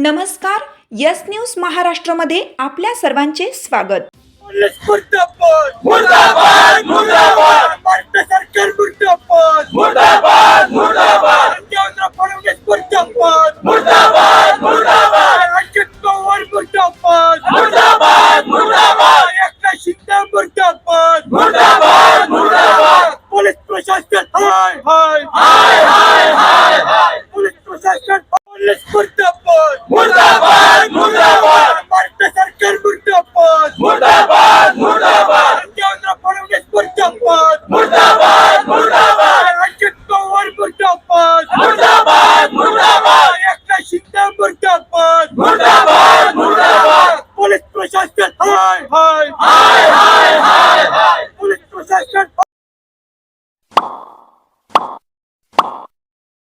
नमस्कार yes news महाराष्ट्रमध्ये आपल्या सर्वांचे स्वागत. पोलीस मुर्दाबाद मुर्दाबाद मुर्दाबाद. भारत सरकार मुर्दाबाद. मुर्दाबाद मुर्दाबाद. देवेंद्र फडणवीस मुर्दाबाद. मुर्दाबाद मुर्दाबाद. अजित पवार मुर्दाबाद. मुर्दाबाद मुर्दाबाद. एकनाथ शिंदे मुर्दाबाद. मुर्दाबाद मुर्दाबाद. पोलीस प्रशासन हाय हाय. हाय हाय हाय हाय. पोलीस प्रशासन just your